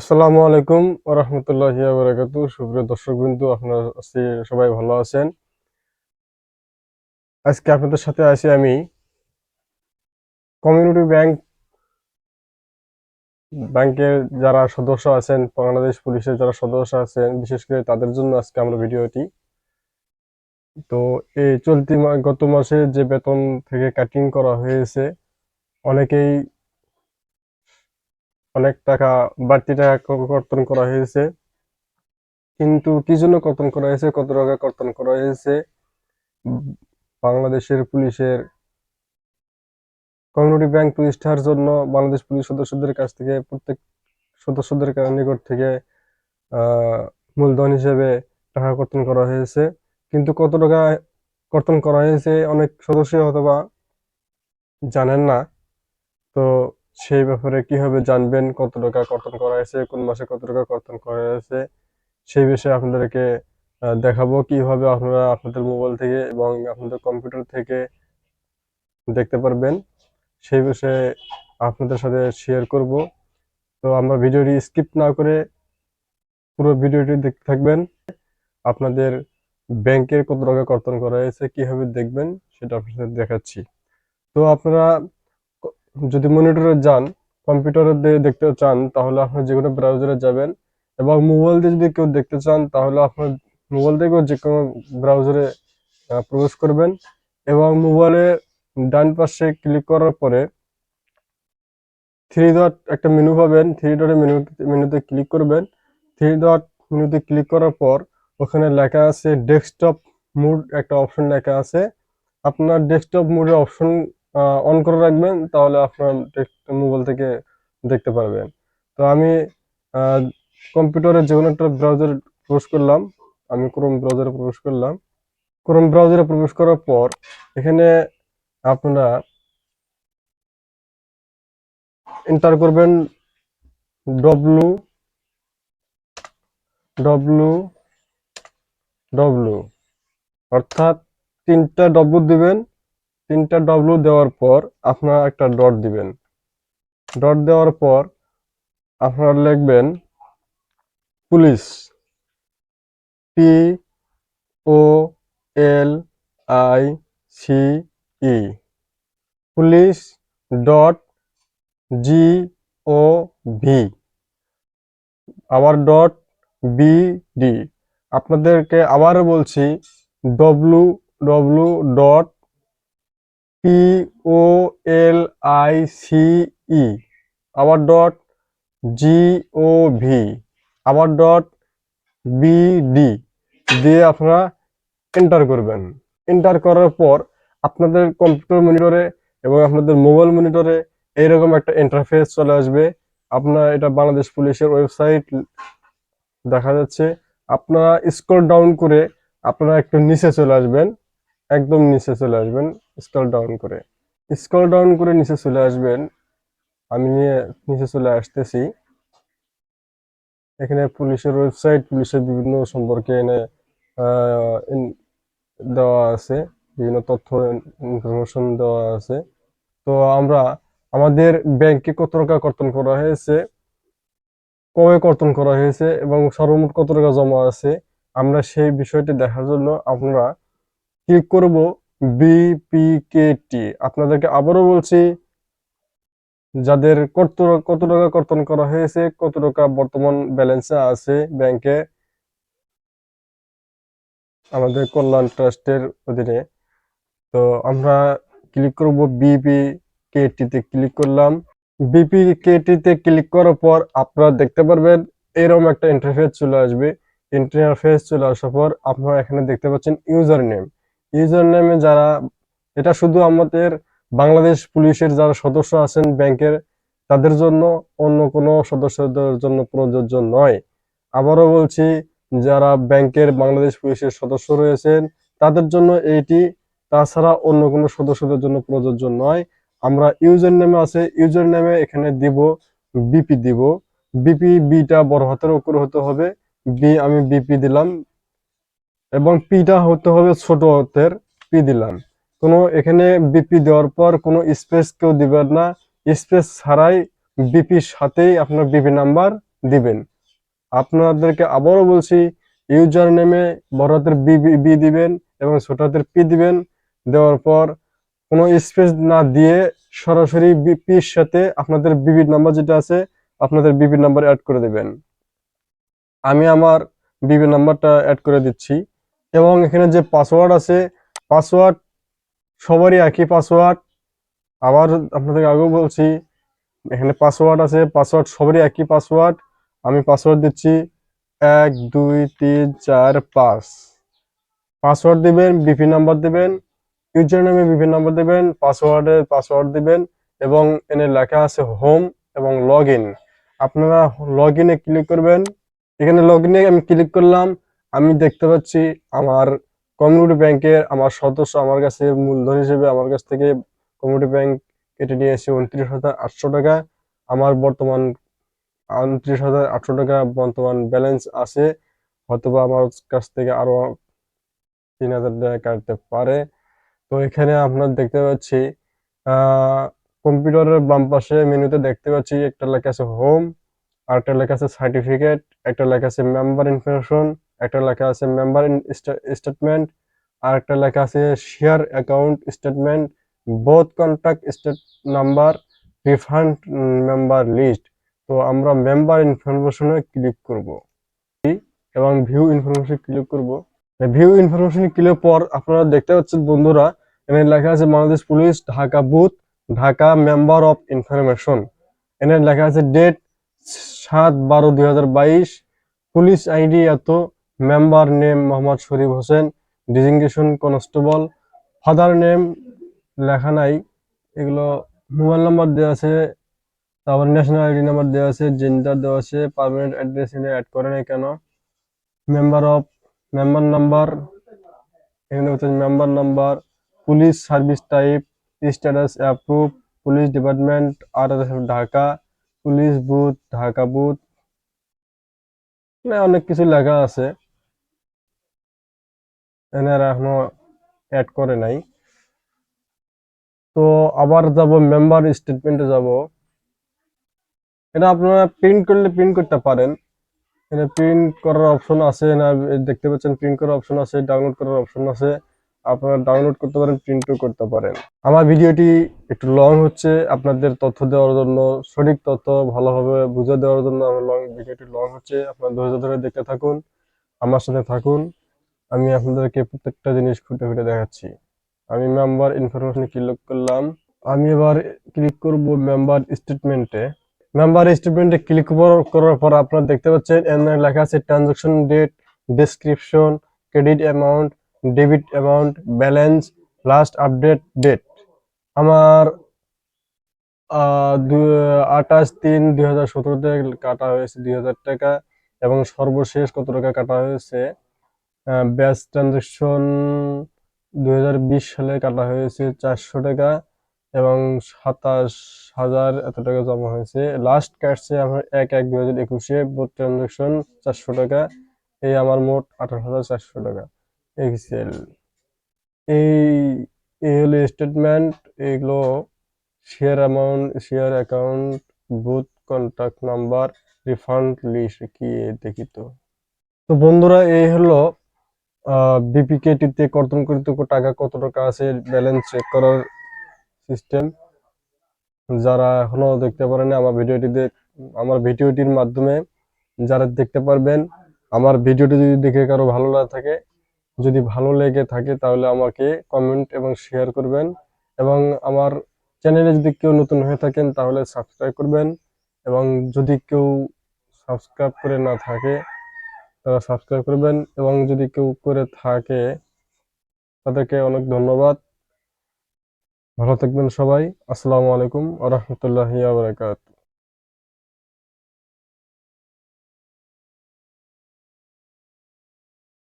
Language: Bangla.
আসসালামু আলাইকুম ওরহমতুল্লাহ বারাকাতু সুপ্রিয় দর্শক বিন্দু আপনারা সবাই ভালো আছেন? আজকে আপনাদের সাথে আছি আমি কমিউনিটি ব্যাংক, ব্যাংকের যারা সদস্য আছেন, বাংলাদেশ পুলিশের যারা সদস্য আছেন, বিশেষ করে তাদের জন্য আজকে আমরা ভিডিওটি। তো এই চলতি গত মাসে যে বেতন থেকে কাটিং করা হয়েছে, অনেকেই অনেক টাকা বাড়তি টাকা কর্তন করা হয়েছে। কিন্তু কি জন্য কর্তন করা হয়েছে, কত টাকা কর্তন করা হয়েছে? বাংলাদেশের পুলিশের কমিউনিটি ব্যাংক প্রতিষ্ঠার জন্য বাংলাদেশ পুলিশ সদস্যদের কাছ থেকে প্রত্যেক সদস্যদের নিকট থেকে মূলধন হিসেবে টাকা কর্তন করা হয়েছে। কিন্তু কত টাকা কর্তন করা হয়েছে অনেক সদস্য অথবা জানেন না। তো সেই ব্যাপারে কীভাবে জানবেন, কত টাকা কর্তন করা হয়েছে, কোন মাসে কত টাকা কর্তন করা হয়েছে, সেই বিষয়ে আপনাদেরকে দেখাবো কীভাবে আপনারা আপনাদের মোবাইল থেকে এবং আপনাদের কম্পিউটার থেকে দেখতে পারবেন। সেই বিষয়ে আপনাদের সাথে শেয়ার করব। তো আমরা ভিডিওটি স্কিপ না করে পুরো ভিডিওটি দেখতে থাকবেন। আপনাদের ব্যাংকের কত টাকা কর্তন করা হয়েছে, কীভাবে দেখবেন, সেটা আপনাদের দেখাচ্ছি। তো আপনারা যদি মনিটরে যান কম্পিউটারে দেখতে চান, তাহলে আপনি যে কোনো ব্রাউজারে যাবেন এবং মোবাইল দিয়ে যদি কেউ দেখতে চান, তাহলে আপনার মোবাইল থেকেও যে কোনো ব্রাউজারে প্রবেশ করবেন এবং মোবাইলে ডান পাশে ক্লিক করার পরে থ্রি ডট একটা মেনু পাবেন। থ্রি ডটের মেনু মেনুতে ক্লিক করবেন। থ্রি ডট মেনুতে ক্লিক করার পর ওখানে লেখা আছে ডেস্কটপ মোড একটা অপশন লেখা আছে। আপনার ডেস্কটপ মোডের অপশন অন করে রাখবেন, তাহলে আপনার মোবাইল থেকে দেখতে পারবেন। তো আমি কম্পিউটারে যে কোনো একটা ব্রাউজারে প্রবেশ করলাম। আমি ক্রোম ব্রাউজারে প্রবেশ করলাম। ক্রোম ব্রাউজারে প্রবেশ করার পর, এখানে আপনারা এন্টার করবেন ডব্লু ডব্লু ডব্লু অর্থাৎ তিনটা ডব্লু দিবেন। তিনটা ডব্লু দেওয়ার পর আপনারা একটা ডট দিবেন। ডট দেওয়ার পর আপনারা লিখবেন police. P O L I C E police dot G O V আবার ডট বি ডি আপনাদেরকে আবারও বলছি W W dot P O L I C E আবার ডট জি ও ভি আবার ডট বি ডি দিয়ে আপনারা এন্টার করবেন। এন্টার করার পর আপনাদের কম্পিউটার মনিটরে এবং আপনাদের মোবাইল মনিটরে এইরকম একটা ইন্টারফেস চলে আসবে। আপনার এটা বাংলাদেশ পুলিশের ওয়েবসাইট দেখা যাচ্ছে। আপনারা স্ক্রল ডাউন করে আপনারা একটু নিচে চলে আসবেন, একদম নিচে চলে আসবেন। স্ক্রল ডাউন করে। স্ক্রল ডাউন করে নিচে চলে আসবেন। আমি নিয়ে নিচে চলে আসতেছি। এখানে পুলিশের ওয়েবসাইট পুলিশের বিভিন্ন সম্পর্কে এনে দেওয়া আছে। বিভিন্ন তথ্য ইনফরমেশন দেওয়া আছে। তো আমরা, আমাদের ব্যাংকে কত টাকা কর্তন করা হয়েছে? কবে কর্তন করা হয়েছে? এবং সর্বমোট কত টাকা জমা আছে? আমরা সেই বিষয়টি দেখার জন্য আমরা ক্লিক করব। বিপিকেটি আপনাদেরকে আবারও বলছি, যাদের কত কত টাকা কর্তন করা হয়েছে, কত টাকা বর্তমান ব্যালেন্সে আছে ব্যাংকে আমাদের কল্যাণ ট্রাস্টের অধীনে। তো আমরা ক্লিক করব বিপিকেটি তে ক্লিক করলাম। বিপিকেটি তে ক্লিক করার পর আপনারা দেখতে পারবেন, এরকম একটা ইন্টারফেস চলে আসবে। ইন্টারফেস চলে আসার পর আপনারা এখানে দেখতে পাচ্ছেন ইউজার নেম ইউজার নেমে যারা, এটা শুধু আমাদের বাংলাদেশ পুলিশের যারা সদস্য আছেন ব্যাংকের, তাদের জন্য অন্য কোনো সদস্যদের জন্য প্রযোজ্য নয়। আবারও বলছি, যারা ব্যাংকের বাংলাদেশ পুলিশের সদস্য রয়েছেন, তাদের জন্য এইটি তাছাড়া অন্য কোনো সদস্যদের জন্য প্রযোজ্য নয়। আমরা ইউজার নেমে আছে ইউজার নেমে এখানে দিব বিপি দিব। বিপি বিটা বড় হাতের উপরে হতে হবে। বি আমি বিপি দিলাম এবং পিটা হতে হবে ছোট হাতের পি দিলাম। কোনো এখানে বিপি দেওয়ার পর কোনো স্পেস কেউ দিবেন না। স্পেস ছাড়াই বিপির সাথেই আপনার বিপি নাম্বার দিবেন। আপনাদেরকে আবারও বলছি ইউজার নেমে বড় হাতের বি দিবেন এবং ছোট হাতের পি দিবেন। দেওয়ার পর কোনো স্পেস না দিয়ে সরাসরি বিপির সাথে আপনাদের বিবির নাম্বার যেটা আছে, আপনাদের বিবির নাম্বার অ্যাড করে দেবেন। আমি আমার বিবি নাম্বারটা অ্যাড করে দিচ্ছি। এবং এখানে যে পাসওয়ার্ড আছে পাসওয়ার্ড সবারই একই পাসওয়ার্ড আবার আপনাদের আগেও বলছি, এখানে পাসওয়ার্ড আছে পাসওয়ার্ড সবারই একই পাসওয়ার্ড আমি পাসওয়ার্ড দিচ্ছি এক, দুই, তিন, চার, পাঁচ। পাসওয়ার্ড দিবেন বিপি নাম্বার দিবেন ইউজার নামে বিপি নাম্বার দিবেন পাসওয়ার্ডে পাসওয়ার্ড দিবেন এবং এনে লেখা আছে হোম এবং লগ আপনারা লগ ক্লিক করবেন। এখানে লগ আমি ক্লিক করলাম আমি দেখতে পাচ্ছি আমার কমিউনিটি ব্যাংকের আমার সদস্য আমার কাছে মূলধন হিসেবে আমার কাছ থেকে কমিউনিটি ব্যাংক কেটে নিয়েছে উনত্রিশ হাজার আটশো টাকা। আমার বর্তমান উনত্রিশ হাজার আটশো টাকা বর্তমান ব্যালেন্স আছে। হয়তোবা আমার কাছ থেকে আরও তিন হাজার টাকা কাটতে পারে। তো এখানে আপনার দেখতে পাচ্ছি কম্পিউটারের বাম পাশে মেনুতে দেখতে পাচ্ছি একটা লেখা আছে হোম আর একটা লেখা আছে সার্টিফিকেট একটা লেখা আছে মেম্বার ইনফরমেশন একটা লেখা আছে মেম্বার স্টেটমেন্ট আর একটা লেখা আছে share account statement both contact state number refund member list তো আমরা মেম্বার ইনফরমেশনে ক্লিক করব। এবং ভিউ ইনফরমেশন ক্লিক করব। ভিউ ইনফরমেশন ক্লিক পর আপনারা দেখতে পাচ্ছেন বন্ধুরা, এখানে লেখা আছে Bangladesh police, Dhaka booth Dhaka member of information এখানে লেখা আছে ডেট সাত বারো দুই পুলিশ আইডি এত member name Mohammad Sharif Hossain, designation constable, father name লেখা নাই, এগুলো মোবাইল নাম্বার দেওয়া আছে, তারপর ন্যাশনাল আইডি নাম্বার দেওয়া আছে জেন্ডার দেওয়া আছে পার্মানেন্ট অ্যাড্রেস এনে অ্যাড করে নাই কেন? মেম্বার অফ মেম্বার নাম্বার এখানে হচ্ছে member number police service type status approve police department আর Dhaka police booth Dhaka booth মানে অনেক কিছু লেখা আছে। এনারা এখনও অ্যাড করে নাই। তো আবার যাব মেম্বার স্টেটমেন্টে যাব। এটা আপনারা প্রিন্ট করলে প্রিন্ট করতে পারেন। এখানে প্রিন্ট করার অপশন আছে না, দেখতে পাচ্ছেন প্রিন্ট করার অপশন আছে ডাউনলোড করার অপশন আছে। আপনারা ডাউনলোড করতে পারেন প্রিন্টও করতে পারেন। আমার ভিডিওটি একটু লং হচ্ছে, আপনাদের তথ্য দেওয়ার জন্য, সঠিক তথ্য ভালোভাবে বুঝে দেওয়ার জন্য আমার লং ভিডিওটি লং হচ্ছে। আপনারা ধৈর্য ধরে দেখতে থাকুন, আমার সাথে থাকুন। আমি আপনাদেরকে প্রত্যেকটা জিনিস খুঁটে খুঁটে দেখাচ্ছি। আমি মেম্বার ইনফরমেশনে ক্লিক করলাম। আমি এবার ক্লিক করব মেম্বার স্টেটমেন্টে মেম্বার স্টেটমেন্টে ক্লিক করার পর আপনারা দেখতে পাচ্ছেন এখানে লেখা আছে transaction date description credit amount debit amount balance last update date আমার আঠাশ তিন দুই হাজার সতেরোতে কাটা হয়েছে দুই হাজার টাকা এবং সর্বশেষ কত টাকা কাটা হয়েছে? ব্যাচ ট্রানজাকশন বিশ সালে কাটা হয়েছে চারশো টাকা এবং সাতাশ হাজার এত টাকা জমা হয়েছে। লাস্ট কাটছে আমার এক এক দু হাজার একুশে বোর্ড ট্রানজাকশন চারশো টাকা, এই আমার মোট আঠারো হাজার চারশো টাকা। এক্সেল এই এই হলো স্টেটমেন্ট এগুলো share amount share account booth contact number refund list কি এ দেখি তো। তো বন্ধুরা, এই হলো বিপিকেটিতে কর্তনকৃত টাকা কত টাকা আছে ব্যালেন্স চেক করার সিস্টেম। যারা এখনও দেখতে পারেন আমার ভিডিওটিতে আমার ভিডিওটির মাধ্যমে যারা দেখতে পারবেন, আমার ভিডিওটি যদি দেখে কারও ভালো না থাকে, যদি ভালো লেগে থাকে তাহলে আমাকে কমেন্ট এবং শেয়ার করবেন। এবং আমার চ্যানেলে যদি কেউ নতুন হয়ে থাকেন তাহলে সাবস্ক্রাইব করবেন। এবং যদি কেউ সাবস্ক্রাইব করে না থাকে তারা সাবস্ক্রাইব করবেন এবং যদি কেউ করে থাকে, তাদেরকে অনেক ধন্যবাদ। ভালো থাকবেন সবাই। আসসালামু আলাইকুম আ রহমতুল্লাহ আবরাকাত